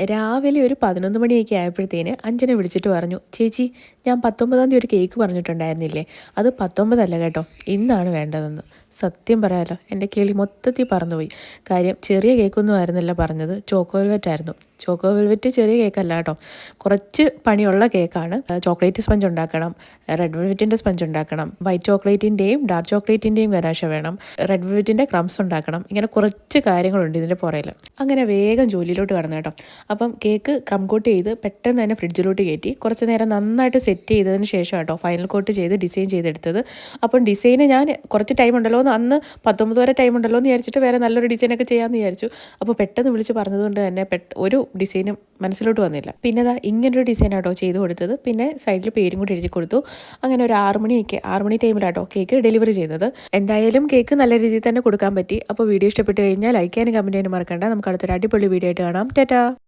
രാവിലെ ഒരു പതിനൊന്ന് മണിയൊക്കെ ആയപ്പോഴത്തേന് അഞ്ജന വിളിച്ചിട്ട് പറഞ്ഞു ചേച്ചി ഞാൻ പത്തൊമ്പതാം തീയതി ഒരു കേക്ക് പറഞ്ഞിട്ടുണ്ടായിരുന്നില്ലേ? അത് പത്തൊമ്പതല്ല കേട്ടോ ഇന്നാണ് വേണ്ടതെന്ന്. സത്യം പറയാലോ എന്റെ കിളി മൊത്തത്തിൽ പറന്നുപോയി. കാര്യം ചെറിയ കേക്കൊന്നും ആയിരുന്നില്ല പറഞ്ഞത്. ചോക്കോ വെൽവെറ്റ് ആയിരുന്നു. ചോക്കോ വെൽവെറ്റ് ചെറിയ കേക്കല്ല കേട്ടോ. കുറച്ച് പണിയുള്ള കേക്കാണ്. ചോക്ലേറ്റ് സ്പഞ്ച് ഉണ്ടാക്കണം റെഡ് വെൽവെറ്റിന്റെ സ്പഞ്ച് ഉണ്ടാക്കണം വൈറ്റ് ചോക്ലേറ്റിന്റെയും ഡാർക്ക് ചോക്ലേറ്റിന്റെയും ഗനാശ വേണം റെഡ് വെൽവെറ്റിന്റെ ക്രംസ് ഉണ്ടാക്കണം ഇങ്ങനെ കുറച്ച് കാര്യങ്ങളുണ്ട് ഇതിന്റെ പുറയിൽ അങ്ങനെ വേഗം ജോലിയിലോട്ട് കടന്നു കേട്ടോ. അപ്പം കേക്ക് ക്രം കോട്ട് ചെയ്ത് പെട്ടെന്ന് തന്നെ ഫ്രിഡ്ജിലോട്ട് കയറ്റി കുറച്ച് നേരം നന്നായിട്ട് സെറ്റ് ചെയ്തതിന് ശേഷം കേട്ടോ ഫൈനൽ കോട്ട് ചെയ്ത് ഡിസൈൻ ചെയ്തെടുത്തത്. അപ്പം ഡിസൈന് ഞാൻ കുറച്ച് ടൈം ഉണ്ടല്ലോ എന്ന് അന്ന് പത്തൊമ്പത് വരെ ടൈം ഉണ്ടല്ലോ എന്ന് വിചാരിച്ചിട്ട് വേറെ നല്ലൊരു ഡിസൈനൊക്കെ ചെയ്യാമെന്ന് വിചാരിച്ചു. അപ്പോൾ പെട്ടെന്ന് വിളിച്ച് പറഞ്ഞതുകൊണ്ട് തന്നെ പെട്ട് ഒരു ഡിസൈനും മനസ്സിലോട്ട് വന്നില്ല. പിന്നെ അതാ ഇങ്ങനൊരു ഡിസൈൻ ആട്ടോ ചെയ്ത് കൊടുത്തത്. പിന്നെ സൈഡിൽ പേരും കൂടി എഴുതി കൊടുത്തു. അങ്ങനെ ഒരു ആറ് മണിയൊക്കെ ആറ് മണി ടൈമിലാട്ടോ കേക്ക് ഡെലിവറി ചെയ്തത്. എന്തായാലും കേക്ക് നല്ല രീതിയിൽ തന്നെ കൊടുക്കാൻ പറ്റി. അപ്പോൾ വീഡിയോ ഇഷ്ടപ്പെട്ട് കഴിഞ്ഞാൽ ലൈക്ക് ചെയ്യാനും കമന്റ് ചെയ്യാനും മറക്കണ്ട. നമുക്ക് അടുത്തൊരു അടിപൊളി വീഡിയോ ആയിട്ട് കാണാം. ടാറ്റാ!